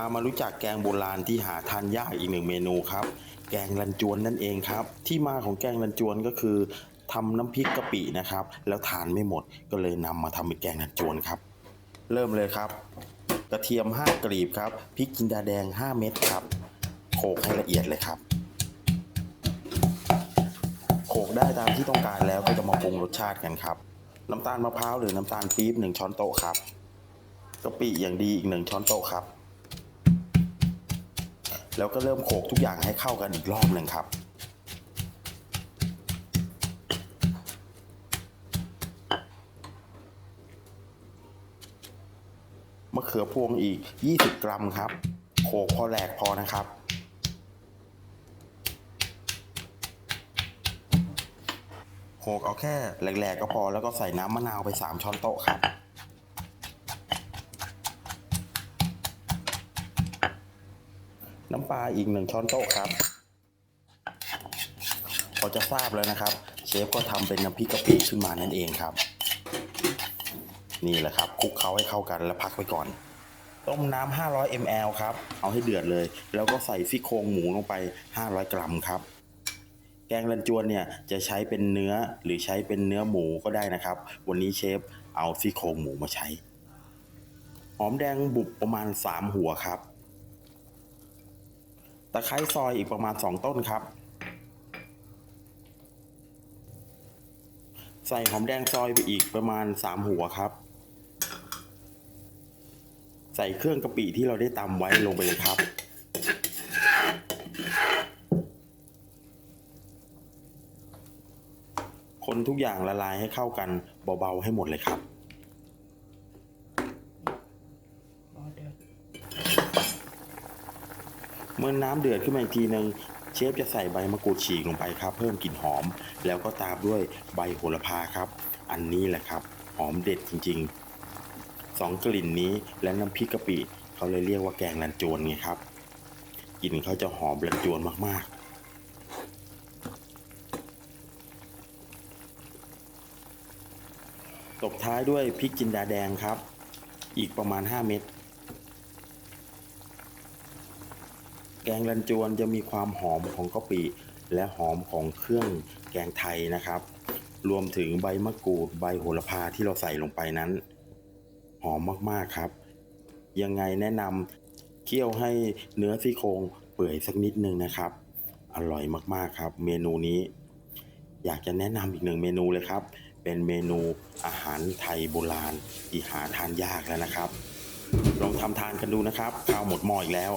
ามารู้จักแกงโบราณที่หาทานยากอีกหนึ่งเมนูครับ แกงรันจวนนั่นเองครับ ที่มาของแกงรันจวนก็คือทำน้ำพริกกะปินะครับ แล้วทานไม่หมดก็เลยนำมาทำเป็นแกงรันจวนครับ เริ่มเลยครับ กระเทียม 5กลีบครับพริกจินดาแดง 5 เม็ดครับโขลกให้ละเอียดเลยครับโขลกได้ตามที่ต้องการแล้วก็จะมาปรุงรสชาติกันครับ น้ำตาลมะพร้าวหรือน้ำตาลปี๊บ1ช้อนโต๊ะครับกะปิอย่างดีอีก 1 ช้อนโต๊ะครับ แล้วก็เริ่มโขลกทุกอย่างให้เข้ากันอีกรอบหนึ่งครับ มะเขือพวงอีก 20 กรัมครับ โขลกพอแหลกพอนะครับโขลกเอาแค่แหลกๆก็พอแล้วก็ใส่น้ำมะนาวไป 3 ช้อนโต๊ะครับ น้ำปลาอีก1ช้อนโต๊ะครับ พอจะทราบแล้วนะครับ เชฟก็ทำเป็นน้ำพริกกะปิขึ้นมานั่นเองครับ นี่แหละครับคลุกเคล้าให้เข้ากันแล้วพักไว้ก่อน ต้มน้ำ500 ml ครับ เอาให้เดือดเลย แล้วก็ใส่ซี่โครงหมูลงไป 500 กรัมครับ แกงรันจวนเนี่ยจะใช้เป็นเนื้อหรือใช้เป็นเนื้อหมูก็ได้นะครับ วันนี้เชฟเอาซี่โครงหมูมาใช้ หอมแดงบุบประมาณ 3 หัวครับ ตะไคร้ซอยอีกประมาณ 2 ต้นครับ ใส่หอมแดงซอยไปอีกประมาณ 3 หัวครับ ใส่เครื่องกะปิที่เราได้ตำไว้ลงไปเลยครับคนทุกอย่างละลายให้เข้ากันเบาๆให้หมดเลยครับ เมื่อน้ำเดือดขึ้นมาอีกทีหนึ่งเชฟจะใส่ใบมะกรูดฉีกลงไปครับ เพิ่มกลิ่นหอม แล้วก็ตามด้วยใบโหระพาครับ อันนี้แหละครับ หอมเด็ดจริงๆสองกลิ่นนี้และน้ำพริกกะปิเขาเลยเรียกว่าแกงรันจวนไงครับกลิ่นเขาจะหอมรันจวนมากๆตบท้ายด้วยพริกจินดาแดงครับ อีกประมาณ 5 เม็ด แกงรันจวนจะมีความหอมของกะปิและหอมของเครื่องแกงไทยนะครับ รวมถึงใบมะกรูดใบโหระพาที่เราใส่ลงไปนั้น หอมมากๆครับ ยังไงแนะนำเคี่ยวให้เนื้อซี่โครงเปื่อยสักนิดนึงนะครับ อร่อยมากๆครับ เมนูนี้ อยากจะแนะนำอีกหนึ่งเมนูเลยครับ เป็นเมนูอาหารไทยโบราณที่หาทานยากแล้วนะครับ ลองทำทานกันดูนะครับข้าวหมดหม้ออีกแล้ว